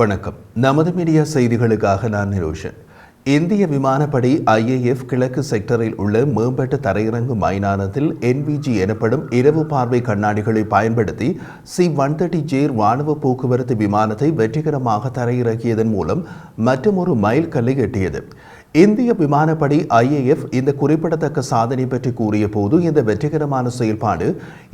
வணக்கம். நமது மீடியா செய்திகளுக்காக நான் நிரோஷன். இந்திய விமானப்படை ஐஏஎஃப் கிழக்கு செக்டரில் உள்ள மேம்பட்ட தரையிறங்கு மைதானத்தில் என்விஜி எனப்படும் இரவு பார்வை கண்ணாடிகளை பயன்படுத்தி சி ஒன் தேர்ட்டி ஜேர் ராணுவ போக்குவரத்து விமானத்தை வெற்றிகரமாக தரையிறக்கியதன் மூலம் மற்றொரு மைல் கல்லை எட்டியது. இந்திய விமானப்படை ஐஏஎஃப் இந்த குறிப்பிடத்தக்க சாதனை பற்றி கூறிய போது இந்த வெற்றிகரமான செயல்பாடு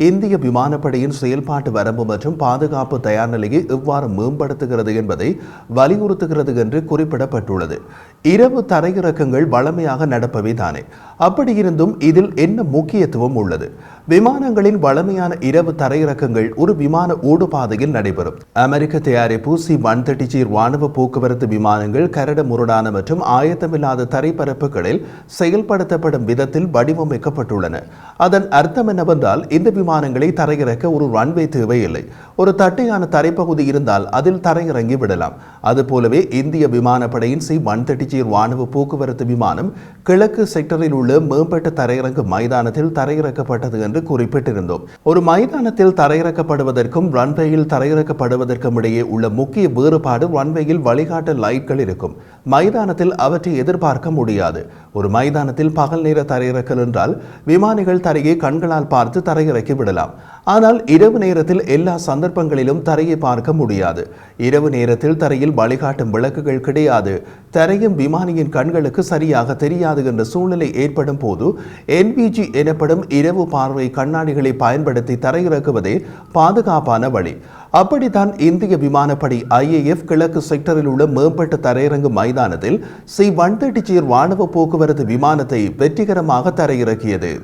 இந்திய விமானப்படையின் செயல்பாட்டு வரம்பு மற்றும் பாதுகாப்பு தயார் நிலையை எவ்வாறு மேம்படுத்துகிறது என்பதை வலியுறுத்துகிறது என்று குறிப்பிடப்பட்டுள்ளது. இரவு தரையிறக்கங்கள் வளமையாக நடப்பவை தானே. அப்படி இருந்தும் இதில் என்ன முக்கியத்துவம் உள்ளது? விமானங்களின் வளமையான இரவு தரையிறக்கங்கள் ஒரு விமான ஓடுபாதையில் நடைபெறும். அமெரிக்க தயாரிப்பு சி ஒன் தேர்ட்டி ஜி ராணுவ போக்குவரத்து விமானங்கள் கரடு முரடான மற்றும் ஆயத்தமில்லாத தரைப்பரப்புகளில் செயல்படுத்தப்படும் விதத்தில் வடிவமைக்கப்பட்டுள்ளன. அதன் அர்த்தம் என்னவென்றால் இந்த விமானங்களை தரையிறக்க ஒரு ரன்வே தேவையில்லை. ஒரு தட்டையான தரைப்பகுதி இருந்தால் அதில் தரையிறங்கி விடலாம். அதுபோலவே இந்திய விமானப்படையின் சி ஒன் தேர்ட்டி ஜி ராணுவ போக்குவரத்து விமானம் கிழக்கு செக்டரில் உள்ள உள்ள மேம்பட்ட தரையிறங்கு மைதானத்தில் தரையிறக்கப்பட்டது என்று குறிப்பிட்டிருந்தோம். ஒரு மைதானத்தில் தரையிறக்கப்படுவதற்கும் ரன்வேயில் தரையிறக்கப்படுவதற்கும் இடையே உள்ள முக்கிய வேறுபாடு ரன்வேயில் வழிகாட்டு லைட்கள் இருக்கும். மைதானத்தில் அவற்றை எதிர்பார்க்க முடியாது. ஒரு மைதானத்தில் பகல் நேர தரையிறக்கல் என்றால் விமானிகள் தரையை கண்களால் பார்த்து தரையிறக்கி விடலாம். ஆனால் இரவு நேரத்தில் எல்லா சந்தர்ப்பங்களிலும் தரையை பார்க்க முடியாது. இரவு நேரத்தில் தரையில் வழிகாட்டும் விளக்குகள் கிடையாது. தரையும் விமானியின் கண்களுக்கு சரியாக தெரியாது என்ற சூழ்நிலை ஏற்படும் போது என்பிஜி எனப்படும் இரவு பார்வை கண்ணாடிகளை பயன்படுத்தி தரையிறக்குவதே பாதுகாப்பான வழி. அப்படித்தான் இந்திய விமானப்படை ஐஏஎஃப் கிழக்கு செக்டரில் உள்ள மேம்பட்ட தரையிறங்கு மைதானத்தில் சி ஒன் தேர்ட்டி ஜியர் ராணுவ போக்குவரத்து விமானத்தை வெற்றிகரமாக தரையிறக்கியது.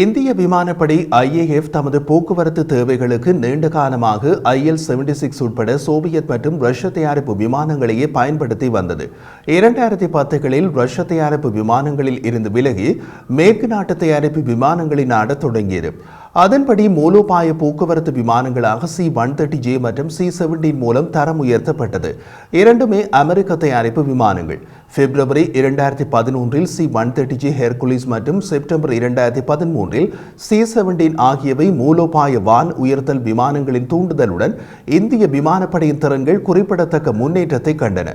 இந்திய விமானப்படை ஐஏஎஃப் தமது போக்குவரத்து தேவைகளுக்கு நீண்ட காலமாக ஐஎல் செவன்டி சிக்ஸ் உட்பட சோவியத் மற்றும் ரஷ்ய தயாரிப்பு விமானங்களையே பயன்படுத்தி வந்தது. இரண்டாயிரத்தி பத்துகளில் ரஷ்ய தயாரிப்பு விமானங்களில் இருந்து விலகி மேற்கு நாட்டு தயாரிப்பு விமானங்களை நாட தொடங்கியது. அதன்படி மூலோபாய போக்குவரத்து விமானங்களாக சி ஒன் தேர்ட்டி ஜே மற்றும் சி செவன்டீன் மூலம் தரம் உயர்த்தப்பட்டது. இரண்டுமே அமெரிக்க தயாரிப்பு விமானங்கள். பிப்ரவரி இரண்டாயிரத்தி பதினொன்றில் C one thirty J Hercules மற்றும் செப்டம்பர் இரண்டாயிரத்தி பதிமூன்றில் சி செவன்டீன் ஆகியவை மூலோபாய வான் உயர்த்தல் விமானங்களின் தூண்டுதலுடன் இந்திய விமானப்படையின் திறன்கள் குறிப்பிடத்தக்க முன்னேற்றத்தை கண்டன.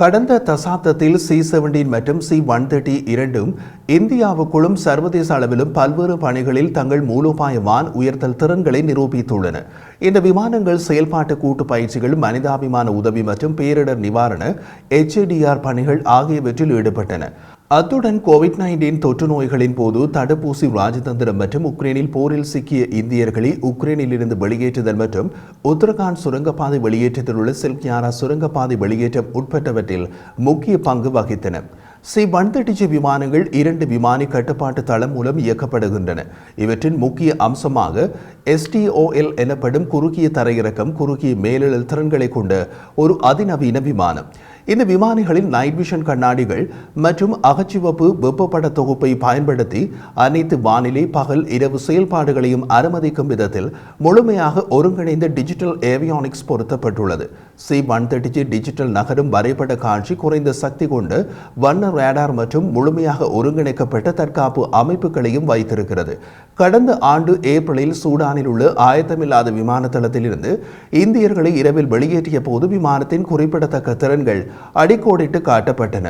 கடந்த தசாப்தத்தில் சி செவன்டீன் மற்றும் சி ஒன் தேர்ட்டி இரண்டும் இந்தியாவுக்குள்ளும் சர்வதேச அளவிலும் பல்வேறு பணிகளில் தங்கள் மூலோபாய வான் உயர்த்தல் திறன்களை நிரூபித்துள்ளன. இந்த விமானங்கள் செயல்பாட்டு கூட்டு பயிற்சிகள் மனிதாபிமான உதவி மற்றும் பேரிடர் நிவாரண எச்ஏடிஆர் பணிகள் ஆகியவற்றில் ஈடுபட்டன. அத்துடன் கோவிட் நைன்டீன் தொற்று நோய்களின் போது தடுப்பூசி ராஜதந்திரம் மற்றும் உக்ரைனில் போரில் சிக்கிய இந்தியர்களை உக்ரைனில் இருந்து வெளியேற்றுதல் மற்றும் உத்தரகாண்ட் சுரங்கப்பாதை வெளியேற்றத்தில் உள்ள சில்கியாரா சுரங்கப்பாதை வெளியேற்றம் உட்பட்டவற்றில் முக்கிய பங்கு வகித்தன. சி ஒன் விமானங்கள் இரண்டு விமானி கட்டுப்பாட்டு தளம் மூலம் இயக்கப்படுகின்றன. இவற்றின் முக்கிய அம்சமாக எஸ்டிஓஎல் எனப்படும் குறுகிய தரையிறக்கம் குறுகிய மேலெழல் திறன்களை கொண்ட ஒரு அதிநவீன விமானம். இந்த விமானிகளின் நைட் விஷன் கண்ணாடிகள் மற்றும் அகச்சிவப்பு வெப்பப்பட தொகுப்பை பயன்படுத்தி அனைத்து வானிலை பகல் இரவு செயல்பாடுகளையும் அனுமதிக்கும் விதத்தில் முழுமையாக ஒருங்கிணைந்த டிஜிட்டல் ஏவியானிக்ஸ் பொருத்தப்பட்டுள்ளது. சி ஒன் தேர்ட்டி டிஜிட்டல் நகரும் வரைபட காட்சி குறைந்த சக்தி கொண்டு வண்ண ரேடார் மற்றும் முழுமையாக ஒருங்கிணைக்கப்பட்ட தற்காப்பு அமைப்புகளையும் வைத்திருக்கிறது. கடந்த ஆண்டு ஏப்ரலில் பாகிஸ்தானில் உள்ள ஆயத்தமில்லாத விமான தளத்திலிருந்து இந்தியர்களை இரவில் வெளியேற்றிய போது விமானத்தின் குறிப்பிடத்தக்க திறன்கள் அடிக்கோடிட்டு காட்டப்பட்டன.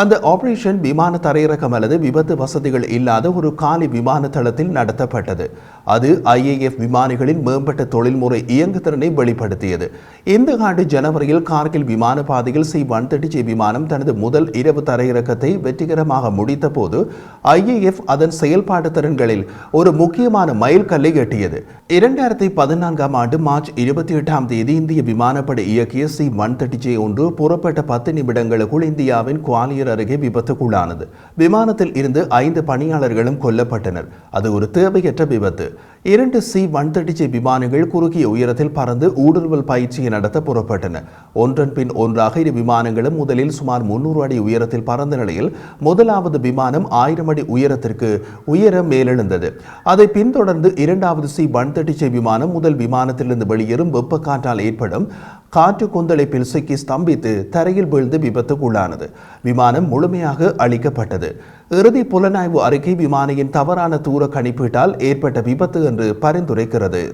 அந்த ஆபரேஷன் விமான தரையிறக்கம் அல்லது விபத்து வசதிகள் இல்லாத ஒரு காலி விமான தளத்தில் நடத்தப்பட்டது. அது ஐஏஎஃப் விமானிகளின் மேம்பட்ட தொழில்முறை இயங்குதிறனை வெளிப்படுத்தியது. இந்த ஆண்டு ஜனவரியில் கார்கில் விமான பாதையில் சி ஒன் தேர்ட்டி விமானம் தனது முதல் இரவு தரையிறக்கத்தை வெற்றிகரமாக முடித்த போது ஐஏஎஃப் அதன் செயல்பாட்டு திறன்களில் ஒரு முக்கியமான மைல் கல்லை எட்டியது. இரண்டாயிரத்தி பதினான்காம் ஆண்டு மார்ச் இருபத்தி எட்டாம் தேதி இந்திய விமானப்படை இயக்கிய சி ஒன் தேர்ட்டி ஒன்று புறப்பட்ட பத்து நிமிடங்களுக்குள் இந்தியாவின் குவாலியர் அருகே விபத்துக்குள்ளானது. விமானத்தில் இருந்து ஐந்து பணியாளர்களும் கொல்லப்பட்டனர். அது ஒரு தேவையற்ற விபத்து. இரண்டு சி ஒன் தேர்ட்டி விமானங்கள் குறுகிய உயரத்தில் பறந்து ஊடுருவல் பயிற்சியை நடத்த புறப்பட்டன. ஒன்றன் பின் ஒன்றாக இரு விமானங்களும் முதலில் சுமார் முன்னூறு அடி உயரத்தில் பறந்த நிலையில் முதலாவது விமானம் ஆயிரம் அடி உயரத்திற்கு உயர மேலெழுந்தது. அதை பின்தொடர்ந்து இரண்டாவது சி ஒன் தேர்ட்டி விமானம் முதல் விமானத்திலிருந்து வெளியேறும் வெப்பக்காற்றால் ஏற்படும் காற்று கொந்தளிப்பில் சிக்கி ஸ்தம்பித்து தரையில் வீழ்ந்து விபத்துக்குள்ளானது. விமானம் முழுமையாக அழிக்கப்பட்டது. இறுதி புலனாய்வு அறிக்கை விமானியின் தவறான தூர கணிப்பீட்டால் ஏற்பட்ட விபத்து என்று பரிந்துரைக்கிறது.